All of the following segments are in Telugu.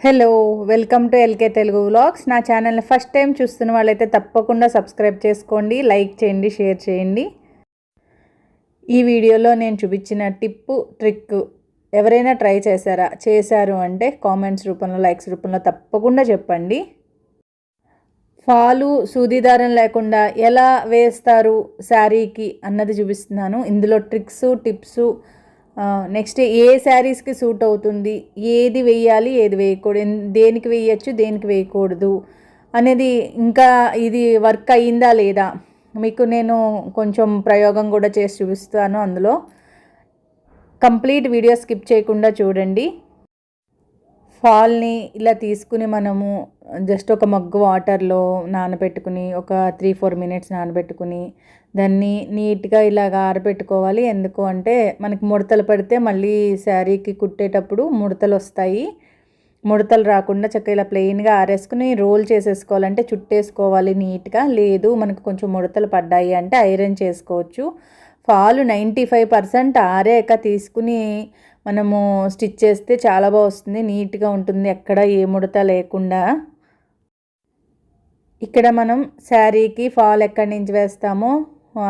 Hello welcome to LK Telugu vlogs నా ఛానల్ని ఫస్ట్ టైం చూస్తున్న వాళ్ళైతే తప్పకుండా సబ్స్క్రైబ్ చేసుకోండి లైక్ చేయండి షేర్ చేయండి. ఈ వీడియోలో నేను చూపించిన టిప్పు ట్రిక్ ఎవరైనా ట్రై చేశారా చేశారు అంటే కామెంట్స్ రూపంలో లైక్స్ రూపంలో తప్పకుండా చెప్పండి. ఫాలు సూదిదారం లేకుండా ఎలా వేస్తారు శారీకి అన్నది చూపిస్తున్నాను. ఇందులో ట్రిక్స్ టిప్స్ నెక్స్ట్ ఏ శారీస్కి సూట్ అవుతుంది? ఏది వేయాలి ఏది వేయకూడదు? దేనికి వేయచ్చు దేనికి వేయకూడదు? అనేది ఇంకా ఇది వర్క్ అయ్యిందా లేదా? మీకు నేను కొంచెం ప్రయోగం కూడా చేసి చూపిస్తాను అందులో. కంప్లీట్ వీడియో స్కిప్ చేయకుండా చూడండి. ఫాల్ని ఇలా తీసుకుని మనము జస్ట్ ఒక మగ్గు వాటర్లో నానబెట్టుకుని ఒక త్రీ ఫోర్ మినిట్స్ నానబెట్టుకుని దాన్ని నీట్గా ఇలాగ ఆరబెట్టుకోవాలి. ఎందుకు అంటే మనకి ముడతలు పడితే మళ్ళీ శారీకి కుట్టేటప్పుడు ముడతలు వస్తాయి. ముడతలు రాకుండా చక్కగా ఇలా ప్లెయిన్గా ఆరేసుకుని రోల్ చేసేసుకోవాలంటే చుట్టేసుకోవాలి నీట్గా. లేదు మనకు కొంచెం ముడతలు పడ్డాయి అంటే ఐరన్ చేసుకోవచ్చు. ఫాలు నైంటీ ఫైవ్ పర్సెంట్ ఆరాక తీసుకుని మనము స్టిచ్ చేస్తే చాలా బాగా వస్తుంది. నీట్గా ఉంటుంది. ఎక్కడ ఏ ముడత లేకుండా. ఇక్కడ మనం శారీకి ఫాల్ ఎక్కడి నుంచి వేస్తామో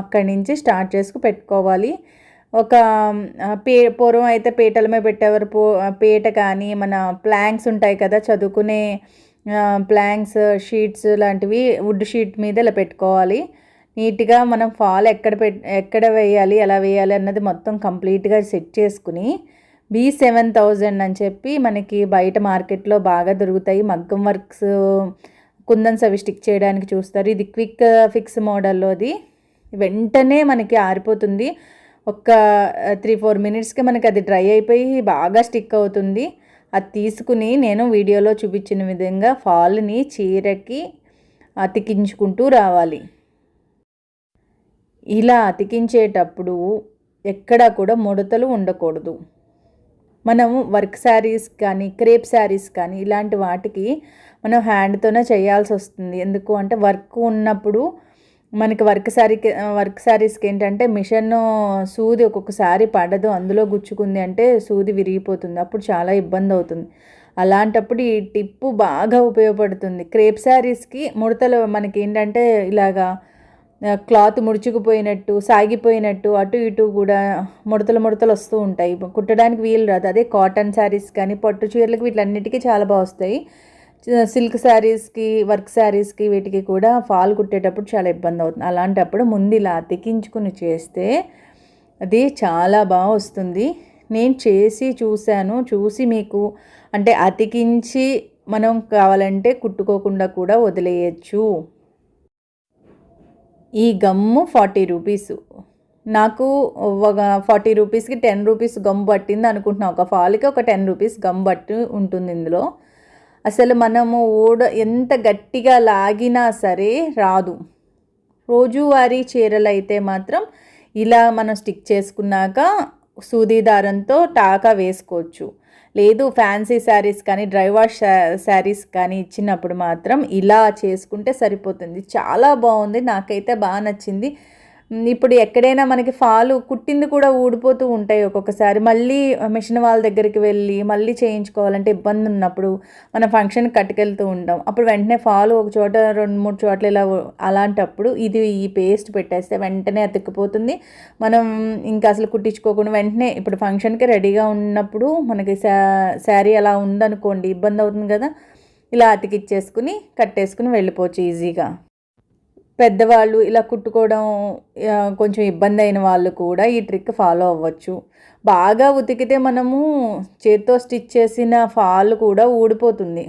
అక్కడి నుంచి స్టార్ట్ చేసుకు పెట్టుకోవాలి. ఒక పే పూర్వం అయితే పీటల మీద పెట్టేవారు. పో పీట కానీ మన ప్లాంక్స్ ఉంటాయి కదా చదువుకునే ప్లాంక్స్ షీట్స్ లాంటివి వుడ్ షీట్ మీద ఇలా పెట్టుకోవాలి. నీట్గా మనం ఫాల్ ఎక్కడ పెట్ ఎక్కడ వేయాలి ఎలా వేయాలి అన్నది మొత్తం కంప్లీట్గా సెట్ చేసుకుని బీ సెవెన్ థౌజండ్ అని చెప్పి మనకి బయట మార్కెట్లో బాగా దొరుకుతాయి. మగ్గం వర్క్స్ కుందన్స్ అవి స్టిక్ చేయడానికి చూస్తారు. ఇది క్విక్ ఫిక్స్ మోడల్లోది వెంటనే మనకి ఆరిపోతుంది. ఒక త్రీ ఫోర్ మినిట్స్కి మనకి అది డ్రై అయిపోయి బాగా స్టిక్ అవుతుంది. అది తీసుకుని నేను వీడియోలో చూపించిన విధంగా ఫాల్ని చీరకి అతికించుకుంటూ రావాలి. ఇలా అతికించేటప్పుడు ఎక్కడా కూడా ముడతలు ఉండకూడదు. మనము వర్క్ శారీస్ కానీ క్రేప్ శారీస్ కానీ ఇలాంటి వాటికి మనం హ్యాండ్తోనే చేయాల్సి వస్తుంది. ఎందుకు అంటే వర్క్ ఉన్నప్పుడు మనకి వర్క్ శారీకి వర్క్ శారీస్కి ఏంటంటే మిషన్ సూది ఒక్కొక్కసారి పడదు. అందులో గుచ్చుకుంది అంటే సూది విరిగిపోతుంది. అప్పుడు చాలా ఇబ్బంది అవుతుంది. అలాంటప్పుడు ఈ టిప్పు బాగా ఉపయోగపడుతుంది. క్రేప్ శారీస్కి ముడతలు మనకి ఏంటంటే ఇలాగా క్లాత్ ముడుచుకుపోయినట్టు సాగిపోయినట్టు అటు ఇటు కూడా ముడతలు ముడతలు వస్తూ ఉంటాయి. కుట్టడానికి వీలు రాదు. అదే కాటన్ శారీస్ కానీ పట్టు చీరలకు వీటిలన్నిటికీ చాలా బాగా వస్తాయి. సిల్క్ శారీస్కి వర్క్ శారీస్కి వీటికి కూడా ఫాల్ కుట్టేటప్పుడు చాలా ఇబ్బంది అవుతుంది. అలాంటప్పుడు ముందు ఇలా అతికించుకుని చేస్తే అది చాలా బాగా వస్తుంది. నేను చేసి చూశాను. చూసి మీకు అంటే అతికించి మనం కావాలంటే కుట్టుకోకుండా కూడా వదిలేయచ్చు. ఈ గమ్ము ఫార్టీ రూపీస్. నాకు ఒక ఫార్టీ రూపీస్కి టెన్ రూపీస్ గమ్ పట్టింది అనుకుంటున్నాను ఒక ఫాల్కి ఒక టెన్ రూపీస్ గమ్ పట్టి ఉంటుంది ఇందులో. అసలు మనము ఊడ ఎంత గట్టిగా లాగినా సరే రాదు. రోజువారీ చీరలు అయితే మాత్రం ఇలా మనం స్టిక్ చేసుకున్నాక సూది దారంతో టాకా వేసుకోవచ్చు. లేదు ఫ్యాన్సీ శారీస్ కానీ డ్రై వాష్ శారీస్ కానీ ఇచ్చినప్పుడు మాత్రం ఇలా చేసుకుంటే సరిపోతుంది. చాలా బాగుంది. నాకైతే బాగా నచ్చింది. ఇప్పుడు ఎక్కడైనా మనకి ఫాలు కుట్టింది కూడా ఊడిపోతూ ఉంటాయి ఒక్కొక్కసారి. మళ్ళీ మిషన్ వాళ్ళ దగ్గరికి వెళ్ళి మళ్ళీ చేయించుకోవాలంటే ఇబ్బంది ఉన్నప్పుడు మనం ఫంక్షన్కి కట్టుకెళ్తూ ఉంటాం. అప్పుడు వెంటనే ఫాలు ఒక చోట రెండు మూడు చోట్ల ఇలా అలాంటప్పుడు ఇది ఈ పేస్ట్ పెట్టేస్తే వెంటనే అతుక్కుపోతుంది. మనం ఇంకా అసలు కుట్టించుకోకుండా వెంటనే ఇప్పుడు ఫంక్షన్కి రెడీగా ఉన్నప్పుడు మనకి శా శారీ అలా ఉందనుకోండి ఇబ్బంది అవుతుంది కదా. ఇలా అతికిచ్చేసుకుని కట్టేసుకుని వెళ్ళిపోవచ్చు ఈజీగా. పెద్దవాళ్ళు ఇలా కుట్టుకోవడం కొంచెం ఇబ్బంది అయిన వాళ్ళు కూడా ఈ ట్రిక్ ఫాలో అవ్వచ్చు. బాగా ఉతికితే మనము చేత్తో స్టిచ్ చేసిన ఫాల్ కూడా ఊడిపోతుంది.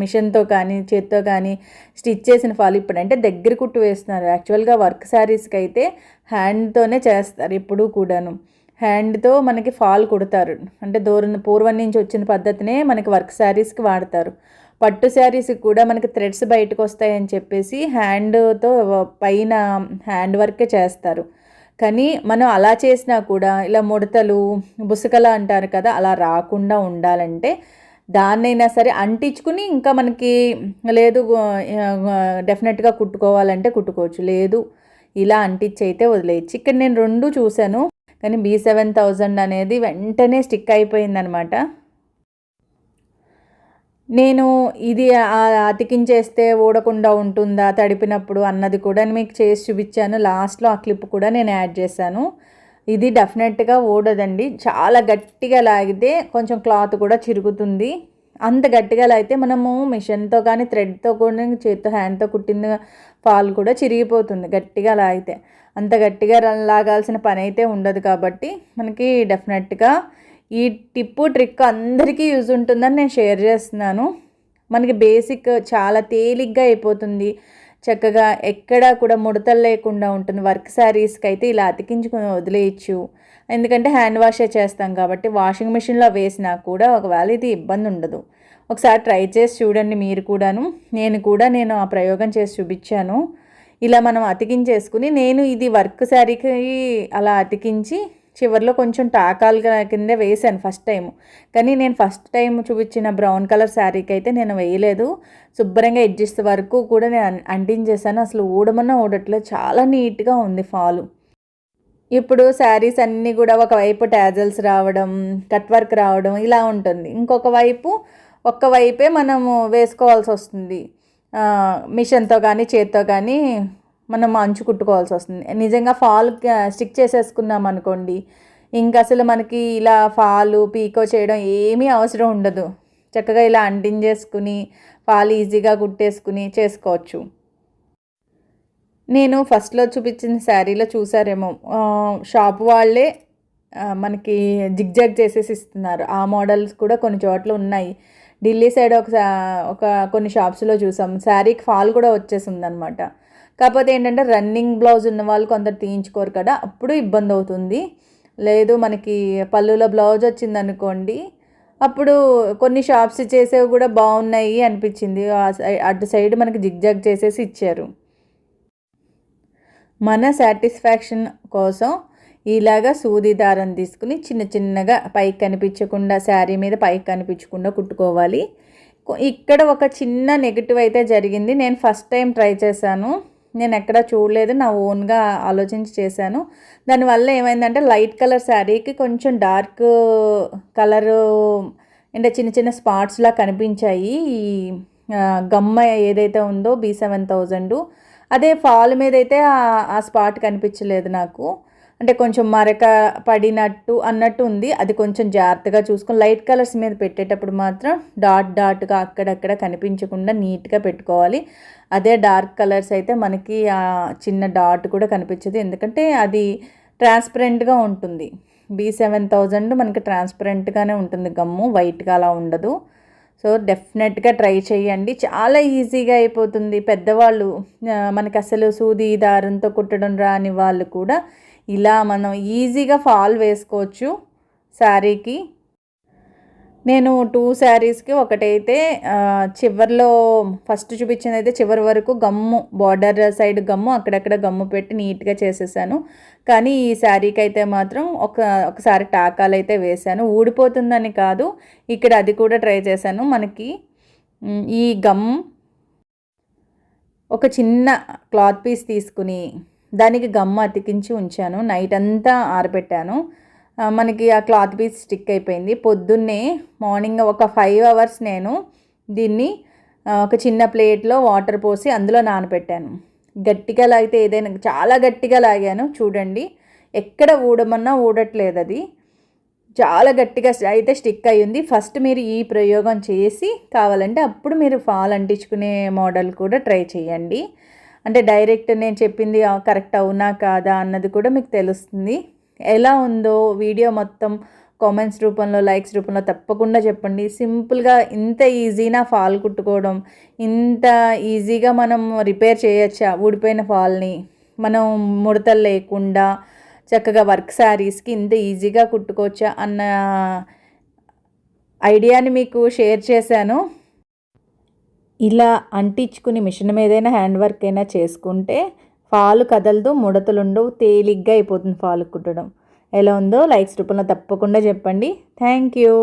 మిషన్తో కానీ చేత్తో కానీ స్టిచ్ చేసిన ఫాల్ ఇప్పుడంటే దగ్గర కుట్టు వేస్తున్నారు. యాక్చువల్గా వర్క్ శారీస్కి అయితే హ్యాండ్తోనే చేస్తారు ఎప్పుడూ కూడాను. హ్యాండ్తో మనకి ఫాల్ కుడతారు. అంటే దూరం పూర్వం నుంచి వచ్చిన పద్ధతినే మనకి వర్క్ శారీస్కి వాడతారు. పట్టు శారీస్కి కూడా మనకి థ్రెడ్స్ బయటకు వస్తాయని చెప్పేసి హ్యాండ్తో పైన హ్యాండ్ వర్కే చేస్తారు. కానీ మనం అలా చేసినా కూడా ఇలా ముడతలు బుసకల అంటారు కదా అలా రాకుండా ఉండాలంటే దాన్నైనా సరే అంటించుకుని ఇంకా మనకి లేదు డెఫినెట్గా కుట్టుకోవాలంటే కుట్టుకోవచ్చు. లేదు ఇలా అంటించి అయితే వదిలేయచ్చు. ఇక్కడ నేను రెండు చూశాను కానీ బీ సెవెన్ థౌజండ్ అనేది వెంటనే స్టిక్ అయిపోయిందనమాట. నేను ఇది అతికించేస్తే ఊడకుండా ఉంటుందా తడిపినప్పుడు అన్నది కూడా మీకు చేసి చూపించాను. లాస్ట్లో ఆ క్లిప్ కూడా నేను యాడ్ చేశాను. ఇది డెఫినెట్గా ఊడదండి. చాలా గట్టిగా లాగితే కొంచెం క్లాత్ కూడా చిరుగుతుంది. అంత గట్టిగా లాగితే మనము మిషన్తో కానీ థ్రెడ్తో కూడా చేత్తో హ్యాండ్తో కుట్టిన ఫాల్ కూడా చిరిగిపోతుంది గట్టిగా లాగితే. అంత గట్టిగా లాగాల్సిన పని అయితే ఉండదు కాబట్టి మనకి డెఫినెట్గా ఈ టిప్పు ట్రిక్ అందరికీ యూజ్ ఉంటుందని నేను షేర్ చేస్తున్నాను. మనకి బేసిక్ చాలా తేలిగ్గా అయిపోతుంది. చక్కగా ఎక్కడా కూడా ముడతలు లేకుండా ఉంటుంది. వర్క్ శారీస్కి అయితే ఇలా అతికించుకొని వదిలేయచ్చు. ఎందుకంటే హ్యాండ్ వాషే చేస్తాం కాబట్టి వాషింగ్ మిషన్లో వేసినా కూడా ఒకవేళ ఇది ఇబ్బంది ఉండదు. ఒకసారి ట్రై చేసి చూడండి మీరు కూడాను. నేను కూడా నేను ఆ ప్రయోగం చేసి చూపించాను. ఇలా మనం అతికించేసుకుని నేను ఇది వర్క్ శారీకి అలా అతికించి చివరిలో కొంచెం టాకాలు కింద వేసాను ఫస్ట్ టైం కానీ నేను ఫస్ట్ టైం చూపించిన బ్రౌన్ కలర్ శారీకి అయితే నేను వేయలేదు. శుభ్రంగా ఎడ్జిస్ట్ వరకు కూడా నేను అంటించేసాను అసలు ఊడమన్నా ఊడట్లేదు. చాలా నీట్గా ఉంది ఫాలు. ఇప్పుడు శారీస్ అన్నీ కూడా ఒకవైపు ట్యాజల్స్ రావడం కట్ వర్క్ రావడం ఇలా ఉంటుంది. ఇంకొక వైపు ఒక్క వైపే మనము వేసుకోవాల్సి వస్తుంది. మిషన్తో కానీ చేత్తో కానీ మనం అంచు కుట్టుకోవాల్సి వస్తుంది. నిజంగా ఫాల్ స్టిక్ చేసేసుకున్నాం అనుకోండి ఇంకా అసలు మనకి ఇలా ఫాలు పీకో చేయడం ఏమీ అవసరం ఉండదు. చక్కగా ఇలా అంటించేసుకుని ఫాల్ ఈజీగా కుట్టేసుకుని చేసుకోవచ్చు. నేను ఫస్ట్లో చూపించిన శారీలో చూసారేమో షాప్ వాళ్ళే మనకి జిగ్జాగ్ చేసేసి ఇస్తున్నారు. ఆ మోడల్స్ కూడా కొన్ని చోట్ల ఉన్నాయి. ఢిల్లీ సైడ్ ఒక ఒక కొన్ని షాప్స్లో చూసాం. శారీకి ఫాల్ కూడా వచ్చేసింది అనమాట కాకపోతే ఏంటంటే రన్నింగ్ బ్లౌజ్ ఉన్న వాళ్ళు కొందరు తీయించుకోరు కదా అప్పుడు ఇబ్బంది అవుతుంది. లేదు మనకి పళ్ళులో బ్లౌజ్ వచ్చింది అనుకోండి అప్పుడు కొన్ని షాప్స్ చేసేవి కూడా బాగున్నాయి అనిపించింది. ఆ అటు సైడ్ మనకి జిగ్జాగ్ చేసేసి ఇచ్చారు. మన సాటిస్ఫాక్షన్ కోసం ఇలాగా సూది దారం తీసుకుని చిన్న చిన్నగా పైకి కనిపించకుండా శారీ మీద పైకి కనిపించకుండా కుట్టుకోవాలి. ఇక్కడ ఒక చిన్న నెగిటివ్ అయితే జరిగింది. నేను ఫస్ట్ టైం ట్రై చేశాను. నేను ఎక్కడ చూడలేదు నా ఓన్గా ఆలోచించి చేశాను. దానివల్ల ఏమైందంటే లైట్ కలర్ శారీకి కొంచెం డార్క్ కలరు అంటే చిన్న చిన్న స్పాట్స్లా కనిపించాయి. ఈ గమ్మ ఏదైతే ఉందో బీ సెవెన్ థౌజండ్ అదే ఫాల్ మీద అయితే ఆ స్పాట్ కనిపించలేదు నాకు. అంటే కొంచెం మరక పడినట్టు అన్నట్టు ఉంది. అది కొంచెం జాగ్రత్తగా చూసుకొని లైట్ కలర్స్ మీద పెట్టేటప్పుడు మాత్రం డాట్ డాట్గా అక్కడక్కడ కనిపించకుండా నీట్గా పెట్టుకోవాలి. అదే డార్క్ కలర్స్ అయితే మనకి ఆ చిన్న డాట్ కూడా కనిపించదు. ఎందుకంటే అది ట్రాన్స్పరెంట్గా ఉంటుంది. బీ సెవెన్ థౌజండ్ మనకి ట్రాన్స్పరెంట్గానే ఉంటుంది గమ్ము. వైట్గా అలా ఉండదు. సో డెఫినెట్గా ట్రై చేయండి. చాలా ఈజీగా అయిపోతుంది. పెద్దవాళ్ళు మనకి అసలు సూది దారంతో కుట్టడం రాని వాళ్ళు కూడా ఇలా మనం ఈజీగా ఫాల్ వేసుకోవచ్చు శారీకి. నేను టూ శారీస్కి ఒకటైతే చివరిలో చివర్లో ఫస్ట్ చూపించింది అయితే చివరి వరకు గమ్ము బార్డర్ సైడ్ గమ్ము అక్కడక్కడ గమ్ము పెట్టి నీట్గా చేసేసాను. కానీ ఈ శారీకి అయితే మాత్రం ఒక ఒకసారి టాకాలు అయితే వేశాను ఊడిపోతుందని కాదు ఇక్కడ అది కూడా ట్రై చేశాను. మనకి ఈ గమ్ ఒక చిన్న క్లాత్ పీస్ తీసుకుని దానికి గమ్ము అతికించి ఉంచాను. నైట్ అంతా ఆరబెట్టాను. మనకి ఆ క్లాత్ పీస్ స్టిక్ అయిపోయింది. పొద్దున్నే మార్నింగ్ ఒక ఫైవ్ అవర్స్ నేను దీన్ని ఒక చిన్న ప్లేట్లో వాటర్ పోసి అందులో నానబెట్టాను. గట్టిగా లాగితే ఏదైనా చాలా గట్టిగా లాగాను చూడండి. ఎక్కడ ఊడమన్నా ఊడట్లేదు అది. చాలా గట్టిగా అయితే స్టిక్ అయ్యింది ఫస్ట్ మీరు ఈ ప్రయోగం చేసి కావాలంటే అప్పుడు మీరు ఫాల్ అంటించుకునే మోడల్ కూడా ట్రై చేయండి. అంటే డైరెక్ట్ నేను చెప్పింది కరెక్ట్ అవునా కాదా? అన్నది కూడా మీకు తెలుస్తుంది. ఎలా ఉందో వీడియో మొత్తం కామెంట్స్ రూపంలో లైక్స్ రూపంలో తప్పకుండా చెప్పండి. సింపుల్గా ఇంత ఈజీనా ఫాల్ కుట్టుకోవడం? ఇంత ఈజీగా మనం రిపేర్ చేయొచ్చా ఊడిపోయిన ఫాల్ని? మనం ముడతలు లేకుండా చక్కగా వర్క్ శారీస్కి ఇంత ఈజీగా కుట్టుకోవచ్చా అన్న ఐడియాని మీకు షేర్ చేశాను. ఇలా అంటించుకుని మిషన్ మీదైనా హ్యాండ్ వర్క్ అయినా చేసుకుంటే ఫాలు కదలదు ముడతలు ఉండవు తేలిగ్గా అయిపోతుంది ఫాలు కుట్టడం. ఎలా ఉందో లైక్స్ రూపంలో తప్పకుండా చెప్పండి. Thank you.